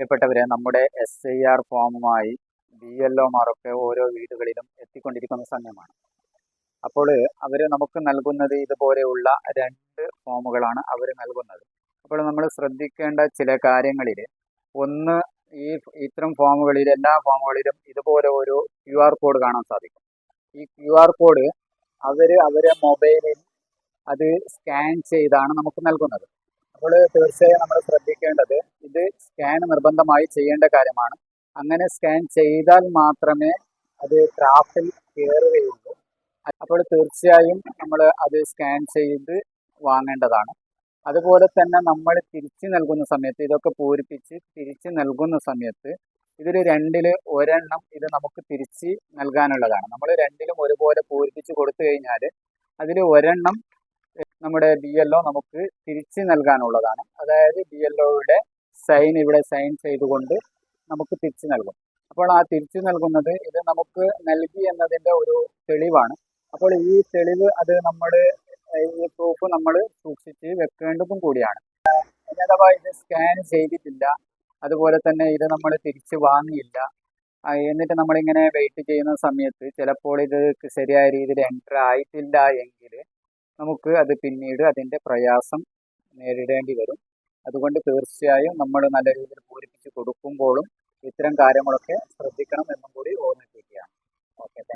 പ്രിയപ്പെട്ടവരെ നമ്മുടെ S I R ഫോമുമായി ബി എൽ ഒമാരൊക്കെ ഓരോ വീടുകളിലും എത്തിക്കൊണ്ടിരിക്കുന്ന സമയമാണ്. അപ്പോൾ അവർ നമുക്ക് നൽകുന്നത് ഇതുപോലെയുള്ള രണ്ട് ഫോമുകളാണ് അവർ നൽകുന്നത്. അപ്പോൾ നമ്മൾ ശ്രദ്ധിക്കേണ്ട ചില കാര്യങ്ങളിൽ ഒന്ന് ഈ ഇത്തരം ഫോമുകളിൽ എല്ലാ ഫോമുകളിലും ഇതുപോലെ ഒരു ക്യു ആർ കോഡ് കാണാൻ സാധിക്കും. ഈ ക്യു ആർ കോഡ് അവർ അവരെ മൊബൈലിൽ അത് സ്കാൻ ചെയ്താണ് നമുക്ക് നൽകുന്നത്. അപ്പോൾ തീർച്ചയായും നമ്മൾ ശ്രദ്ധിക്കേണ്ടത് ഇത് സ്കാൻ നിർബന്ധമായി ചെയ്യേണ്ട കാര്യമാണ്. അങ്ങനെ സ്കാൻ ചെയ്താൽ മാത്രമേ അത് ക്രാഫ്റ്റിൽ കയറുകയുള്ളൂ അപ്പോൾ തീർച്ചയായും നമ്മൾ അത് സ്കാൻ ചെയ്ത് വാങ്ങേണ്ടതാണ്. അതുപോലെ തന്നെ നമ്മൾ തിരിച്ചു നൽകുന്ന സമയത്ത് ഇതൊക്കെ പൂരിപ്പിച്ച് തിരിച്ചു നൽകുന്ന സമയത്ത് ഇതിൽ രണ്ടിൽ ഒരെണ്ണം ഇത് നമുക്ക് തിരിച്ച് നൽകാനുള്ളതാണ്. നമ്മൾ രണ്ടിലും ഒരുപോലെ പൂരിപ്പിച്ച് കൊടുത്തു കഴിഞ്ഞാൽ അതിൽ ഒരെണ്ണം നമ്മുടെ ബി എൽ ഒ നമുക്ക് തിരിച്ച് നൽകാനുള്ളതാണ്. അതായത് ബി എൽ ഒയുടെ സൈൻ ഇവിടെ സൈൻ ചെയ്തുകൊണ്ട് നമുക്ക് തിരിച്ചു നൽകും. അപ്പോൾ ആ തിരിച്ചു നൽകുന്നത് ഇത് നമുക്ക് നൽകി എന്നതിന്റെ ഒരു തെളിവാണ്. അപ്പോൾ ഈ തെളിവ് അത് നമ്മൾ ഈ പ്രൂഫ് നമ്മൾ സൂക്ഷിച്ച് വെക്കേണ്ടതും കൂടിയാണ്. അഥവാ ഇത് സ്കാൻ ചെയ്തിട്ടില്ല അതുപോലെ തന്നെ ഇത് നമ്മൾ തിരിച്ച് വാങ്ങിയില്ല എന്നിട്ട് നമ്മളിങ്ങനെ വെയിറ്റ് ചെയ്യുന്ന സമയത്ത് ചിലപ്പോൾ ഇത് ശരിയായ രീതിയിൽ എന്റർ ആയിട്ടില്ല എങ്കിൽ നമുക്ക് അത് പിന്നീട് അതിന്റെ പ്രയാസം നേരിടേണ്ടി വരും. അതുകൊണ്ട് തീർച്ചയായും നമ്മൾ നല്ല രീതിയിൽ പൂരിപ്പിച്ച് കൊടുക്കുമ്പോഴും ഇത്തരം കാര്യങ്ങളൊക്കെ ശ്രദ്ധിക്കണം എന്നും കൂടി ഓർമ്മിപ്പിക്കുകയാണ് ഓക്കെ